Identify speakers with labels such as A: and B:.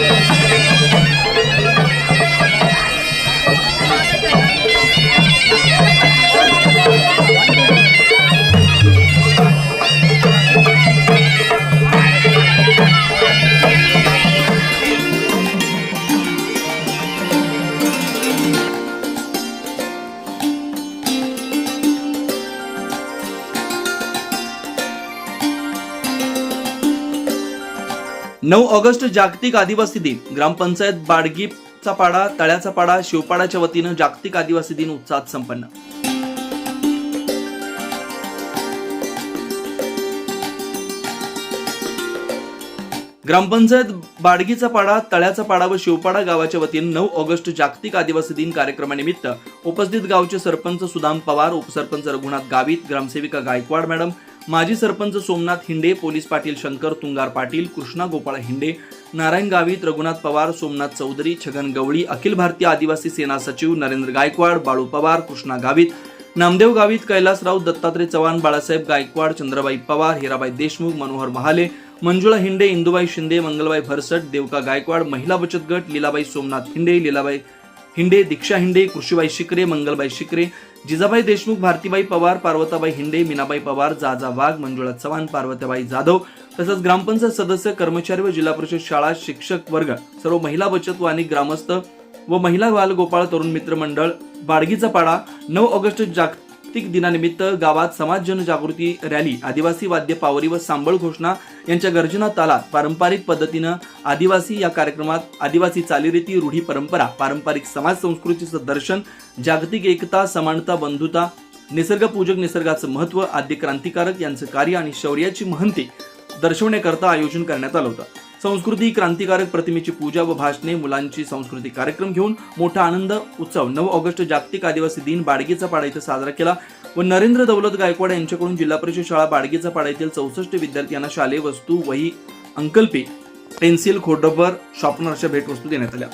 A: Thank you. नऊ August जागतिक आदिवासी दिन. ग्रामपंचायत बाडगीचा पाडा तळ्याचा पाडा शिवपाडाच्या वतीनं जागतिक आदिवासी दिन उत्साहात संपन्न. ग्रामपंचायत बाडगीचा पाडा तळ्याचा पाडा व शिवपाडा गावाच्या वतीनं नऊ ऑगस्ट जागतिक आदिवासी दिन कार्यक्रमानिमित्त उपस्थित गावचे सरपंच सुदाम पवार उपसरपंच रघुनाथ गावित ग्रामसेविका गायकवाड मॅडम माजी सरपंच सोमनाथ हिंडे पोलीस पाटील शंकर तुंगार पाटील कृष्णा गोपाळ हिंडे नारायण गावित रघुनाथ पवार सोमनाथ चौधरी छगन गवळी अखिल भारतीय आदिवासी सेना सचिव नरेंद्र गायकवाड बाळू पवार कृष्णा गावित नामदेव गावित कैलासराव दत्तात्रय चव्हाण बाळासाहेब गायकवाड चंद्रबाई पवार हिराबाई देशमुख मनोहर महाले मंजुळा हिंडे इंदुबाई शिंदे मंगलबाई भरसट देवका गायकवाड महिला बचत गट लीलाबाई सोमनाथ हिंडे लीलाबाई हिंडे दीक्षा हिंडे कृषीबाई शिकरे मंगलबाई शिकरे जिजाबाई देशमुख भारतीबाई पवार पार्वताबाई हिंडे मीनाबाई पवार जाजा वाघ मंजुळा चव्हाण पार्वतीबाई जाधव तसंच ग्रामपंचायत सदस्य कर्मचारी व जिल्हा परिषद शाळा शिक्षक वर्ग सर्व महिला बचत व अनेक ग्रामस्थ व महिला बालगोपाळ तरुण मित्र मंडळ बाडगीचा पाडा नऊ ऑगस्ट जागतिक दिनानिमित्त गावात समाज जनजागृती रॅली आदिवासी वाद्य पावरी व सांबळ घोषणा यांच्या गर्जना तालात पारंपरिक पद्धतीनं आदिवासी या कार्यक्रमात आदिवासी चालीरीती रूढी परंपरा पारंपरिक समाज संस्कृतीचं दर्शन जागतिक एकता समानता बंधुता निसर्गपूजक निसर्गाचं महत्त्व आद्य क्रांतिकारक यांचं कार्य आणि शौर्याची महंती दर्शवण्याकरता आयोजन करण्यात आलं होतं. संस्कृती क्रांतिकारक प्रतिमेची पूजा व भाषणे मुलांची सांस्कृतिक कार्यक्रम घेऊन मोठा आनंद उत्सव. नऊ ऑगस्ट जागतिक आदिवासी दिन बाडगीचा पाडा इथं साजरा केला व नरेंद्र दौलत गायकवाड यांच्याकडून जिल्हा परिषद शाळा बाडगीचा पाडा येथील चौसष्ट विद्यार्थ्यांना शालेय वस्तू वही अंकल्पी पेन्सिल खोडरबर शॉर्पनर अशा भेटवस्तू देण्यात आल्या.